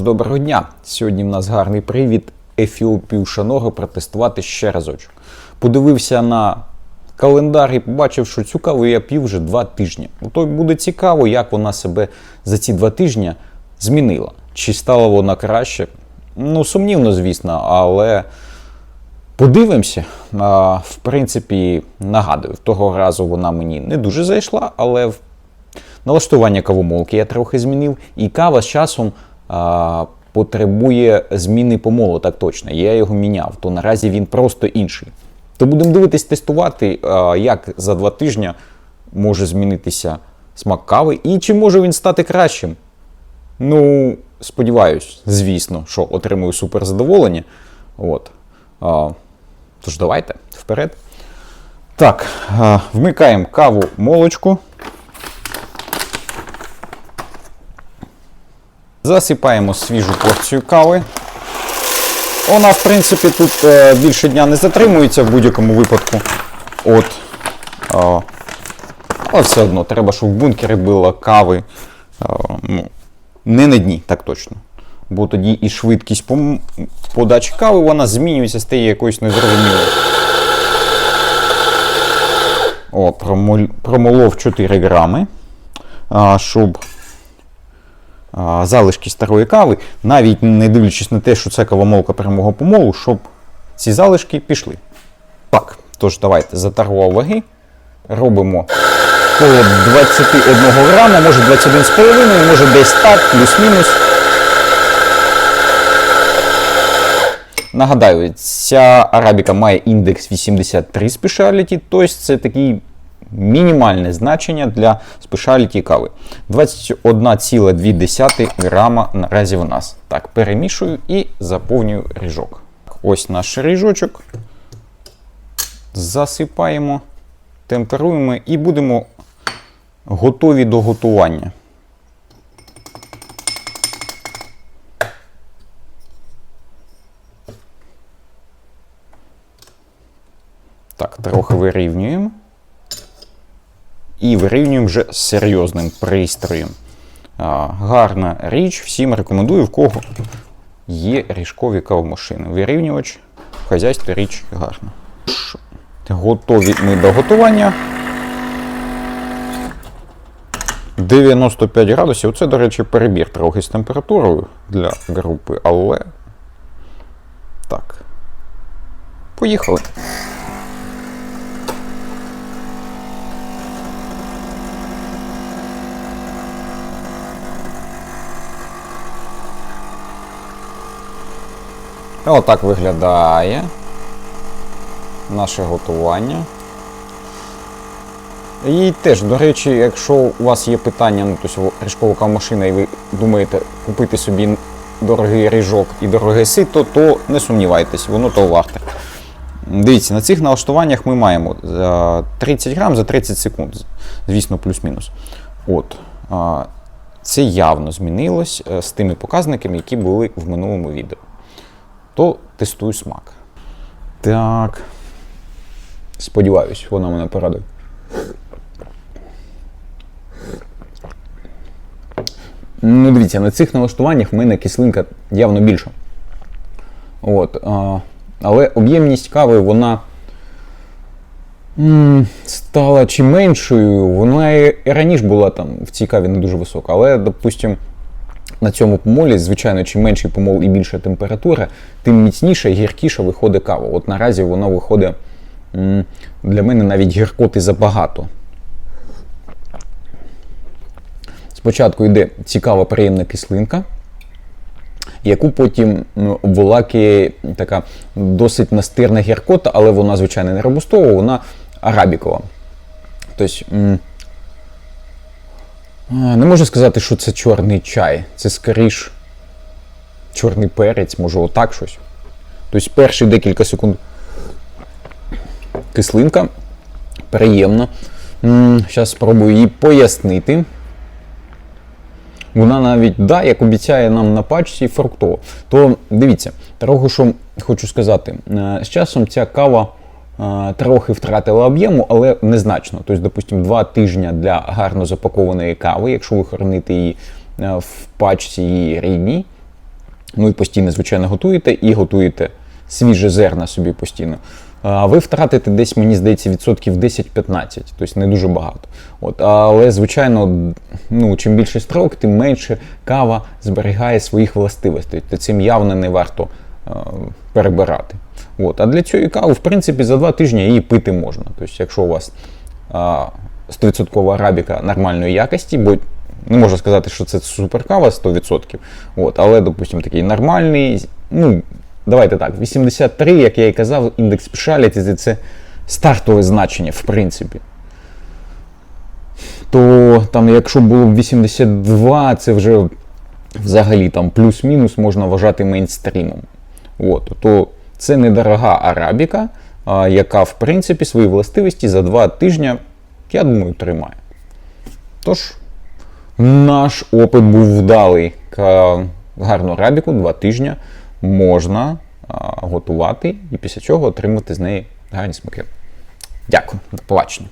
Доброго дня! Сьогодні в нас гарний привід Ефіопію Шанору протестувати ще разочок. Подивився на календар і побачив, що цю каву я п'ю вже два тижні. То буде цікаво, як вона себе за ці два тижні змінила. Чи стала вона краще? Ну, сумнівно, звісно, але подивимося. В принципі, нагадую, того разу вона мені не дуже зайшла, але в Налаштування кавомолки я трохи змінив, і кава з часом потребує зміни помолу, так точно. Я його міняв, то наразі він просто інший. То будемо дивитись, тестувати, як за два тижні може змінитися смак кави, і чи може він стати кращим. Ну, сподіваюсь, звісно, що отримую супер задоволення. От. Тож давайте вперед. Так, вмикаємо каву молочку. Засипаємо свіжу порцію кави. Вона, в принципі, тут е, більше дня не затримується в будь-якому випадку. От. Е, але все одно, треба, щоб в бункері було кави. Е, ну, не на дні, так точно. Бо тоді і швидкість подачі кави вона змінюється, стає якоюсь незрозумілою. О, промол- промолов 4 грами. А, щоб залишки старої кави, навіть не дивлячись на те, що це кавомолка прямого помолу, щоб ці залишки пішли. Так, тож давайте затарував ваги. Робимо коло 21 грама, може 21,5, може десь так, плюс-мінус. Нагадаю, ця арабіка має індекс 83 спешаліті, тобто це такий мінімальне значення для спешаліті кави. 21,2 грама наразі в нас. Так, перемішую і заповнюю ріжок. Ось наш ріжочок. Засипаємо, темперуємо і будемо готові до готування. Так, трохи вирівнюємо. І вирівнюємо вже з серйозним пристроєм. Гарна річ, всім рекомендую, в кого є ріжкові кавомашини. Вирівнювач в хазяйстві річ гарна. Готові ми до готування. 95 градусів. Це, до речі, перебір трохи з температурою для групи, але так. Поїхали. Отак виглядає наше готування. І теж, до речі, якщо у вас є питання, ну, тобто ріжкова кавмашина, і ви думаєте купити собі дорогий ріжок і дороге сито, то не сумнівайтесь, воно то варте. Дивіться, на цих налаштуваннях ми маємо е, 30 грам за 30 секунд, звісно, плюс-мінус. От. е, Це явно змінилось е, з тими показниками, які були в минулому відео то тестую смак. Так. Сподіваюсь, вона мене порадує. Ну, дивіться, на цих налаштуваннях в мене кислинка явно більша. От, а, але об'ємність кави, вона стала чи меншою. Вона і раніше була там в цій каві не дуже висока. Але, допустимо, на цьому помолі, звичайно, чим менший помол і більша температура, тим міцніша і гіркіша виходить кава. От наразі вона виходить для мене навіть гіркоти забагато. Спочатку йде цікава приємна кислинка, яку потім обволакує така досить настирна гіркота, але вона, звичайно, не робустова, вона арабікова. Тобто, Не можу сказати, що це чорний чай. Це скоріш чорний перець, може отак щось. Тобто перші декілька секунд кислинка. Приємно. Зараз спробую її пояснити. Вона навіть, да, як обіцяє нам на пачці, фруктова. То дивіться, трохи що хочу сказати, е, з часом ця кава трохи втратила об'єму, але незначно. Тобто, допустимо, два тижні для гарно запакованої кави, якщо ви храните її е, в пачці її рідній, Ну і постійно, звичайно, готуєте і готуєте свіже зерна собі постійно. А ви втратите десь, мені здається, відсотків 10-15, тобто не дуже багато. От, але, звичайно, ну, чим більше строк, тим менше кава зберігає своїх властивостей. То цим явно не варто е, перебирати. От. А для цієї кави, в принципі, за два тижні її пити можна. Тобто, якщо у вас а, 100% арабіка нормальної якості, бо не можу сказати, що це суперкава 100%. От, але, допустимо, такий нормальний, ну, давайте так, 83, як я і казав, індекс спешаліті це стартове значення, в принципі. То там, якщо було б 82, це вже взагалі там плюс-мінус можна вважати мейнстрімом. От, то це недорога арабіка, яка, в принципі, свої властивості за два тижні, я думаю, тримає. Тож, наш опит був вдалий. Гарну арабіку два тижні можна готувати і після чого отримати з неї гарні смаки. Дякую, до побачення.